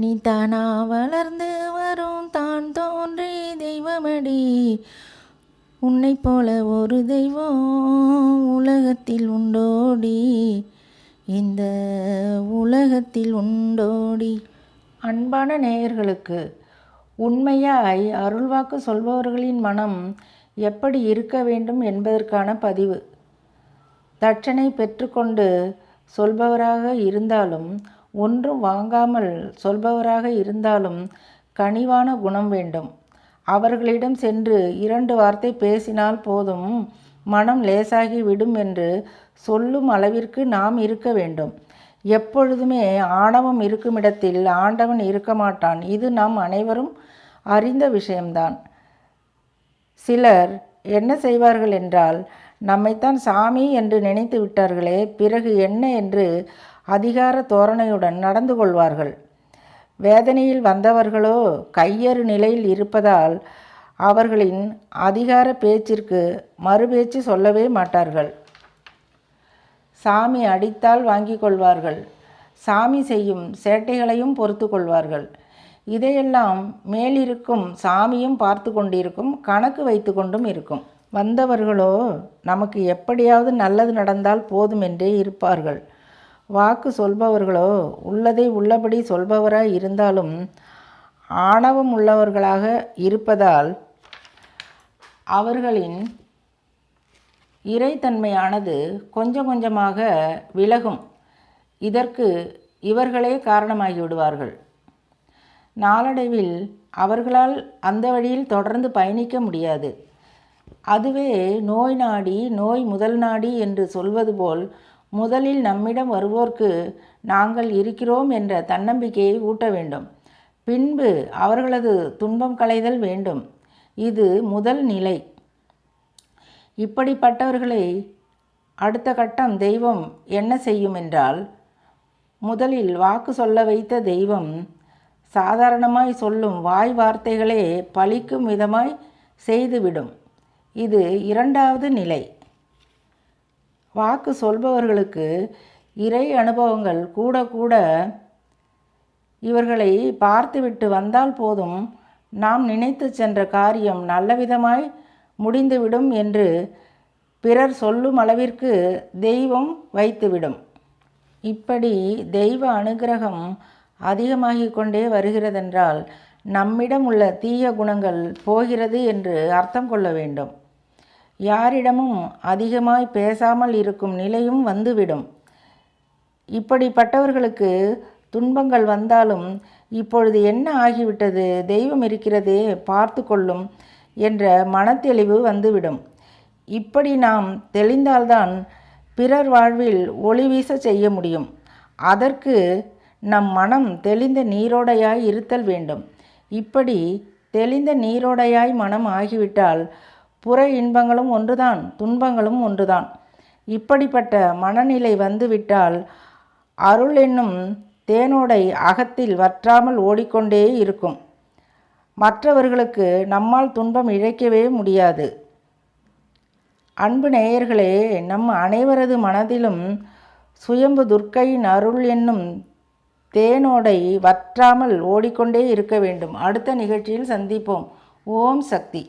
நீ தானா வளர்ந்து வரும் தான் தோன்றி தெய்வமடி. உன்னை போல ஒரு தெய்வம் உலகத்தில் உண்டோடி. இந்த உலகத்தில் உண்டோடி. அன்பான நேயர்களுக்கு உண்மையாய் அருள்வாக்கு சொல்பவர்களின் மனம் எப்படி இருக்க வேண்டும் என்பதற்கான பதிவு. தட்சணை பெற்றுக்கொண்டு சொல்பவராக இருந்தாலும் ஒன்றும் வாங்காமல் சொல்பவராக இருந்தாலும் கனிவான குணம் வேண்டும். அவர்களிடம் சென்று இரண்டு வார்த்தை பேசினால் போதும் மனம் லேசாகி விடும் என்று சொல்லும் அளவிற்கு நாம் இருக்க வேண்டும். எப்பொழுதுமே ஆணவம் இருக்குமிடத்தில் ஆண்டவன் இருக்க மாட்டான். இது நாம் அனைவரும் அறிந்த விஷயம்தான். சிலர் என்ன செய்வார்கள் என்றால் நம்மைத்தான் சாமி என்று நினைத்து விட்டார்களே பிறகு என்ன? என்று அதிகார தோரணையுடன் நடந்து கொள்வார்கள். வேதனையில் வந்தவர்களோ கையறு நிலையில் இருப்பதால் அவர்களின் அதிகார பேச்சிற்கு மறுபேச்சு சொல்லவே மாட்டார்கள். சாமி அடித்தால் வாங்கி கொள்வார்கள். சாமி செய்யும் சேட்டைகளையும் பொறுத்து கொள்வார்கள். இதையெல்லாம் மேலிருக்கும் சாமியும் பார்த்து கொண்டிருக்கும் கணக்கு வைத்து கொண்டும் இருக்கும். வந்தவர்களோ நமக்கு எப்படியாவது நல்லது நடந்தால் போதும் என்றே இருப்பார்கள். வாக்கு சொல்பவர்களோ உள்ளதை உள்ளபடி சொல்பவராய் இருந்தாலும் ஆணவம் உள்ளவர்களாக இருப்பதால் அவர்களின் இறைத்தன்மையானது கொஞ்சம் கொஞ்சமாக விலகும். இதற்கு இவர்களே காரணமாகி விடுவார்கள். நாளடைவில் அவர்களால் அந்த வழியில் தொடர்ந்து பயணிக்க முடியாது. அதுவே நோய் நாடி நோய் முதல் நாடி என்று சொல்வது போல் முதலில் நம்மிடம் வருவோர்க்கு நாங்கள் இருக்கிறோம் என்ற தன்னம்பிக்கையை ஊட்ட வேண்டும். பின்பு அவர்களது துன்பம் களைதல் வேண்டும். இது முதல் நிலை. இப்படிப்பட்டவர்களை அடுத்த கட்டம் தெய்வம் என்ன செய்யும் என்றால் முதலில் வாக்கு சொல்ல வைத்த தெய்வம் சாதாரணமாய் சொல்லும் வாய் வார்த்தைகளே பழிக்கும் விதமாய் செய்துவிடும். இது இரண்டாவது நிலை. வாக்கு சொல்பவர்களுக்கு இறை அனுபவங்கள் கூட கூட இவர்களை பார்த்துவிட்டு வந்தால் போதும். நாம் நினைத்து சென்ற காரியம் நல்லவிதமாய் முடிந்துவிடும் என்று பிறர் சொல்லும் அளவிற்கு தெய்வம் வைத்துவிடும். இப்படி தெய்வ அனுகிரகம் அதிகமாகிக் கொண்டே வருகிறதென்றால் நம்மிடம் உள்ள தீய குணங்கள் போகிறது என்று அர்த்தம் கொள்ள வேண்டும். யாரிடமும் அதிகமாய் பேசாமல் இருக்கும் நிலையும் வந்துவிடும். இப்படிப்பட்டவர்களுக்கு துன்பங்கள் வந்தாலும் இப்பொழுது என்ன ஆகிவிட்டது? தெய்வம் இருக்கிறதே பார்த்து கொள்ளும் என்ற மனத்தெளிவு வந்துவிடும். இப்படி நாம் தெளிந்தால்தான் பிறர் வாழ்வில் ஒளி வீச செய்ய முடியும். அதற்கு நம் மனம் தெளிந்த நீரோடையாய் இருத்தல் வேண்டும். இப்படி தெளிந்த நீரோடையாய் மனம் ஆகிவிட்டால் புற இன்பங்களும் ஒன்றுதான் துன்பங்களும் ஒன்றுதான். இப்படிப்பட்ட மனநிலை வந்துவிட்டால் அருள் என்னும் தேனோடை அகத்தில் வற்றாமல் ஓடிக்கொண்டே இருக்கும். மற்றவர்களுக்கு நம்மால் துன்பம் இழைக்கவே முடியாது. அன்பு நேயர்களே நம் அனைவரது மனதிலும் சுயம்பு துர்க்கையின் அருள் என்னும் தேனோடை வற்றாமல் ஓடிக்கொண்டே இருக்க வேண்டும். அடுத்த நிகழ்ச்சியில் சந்திப்போம். ஓம் சக்தி.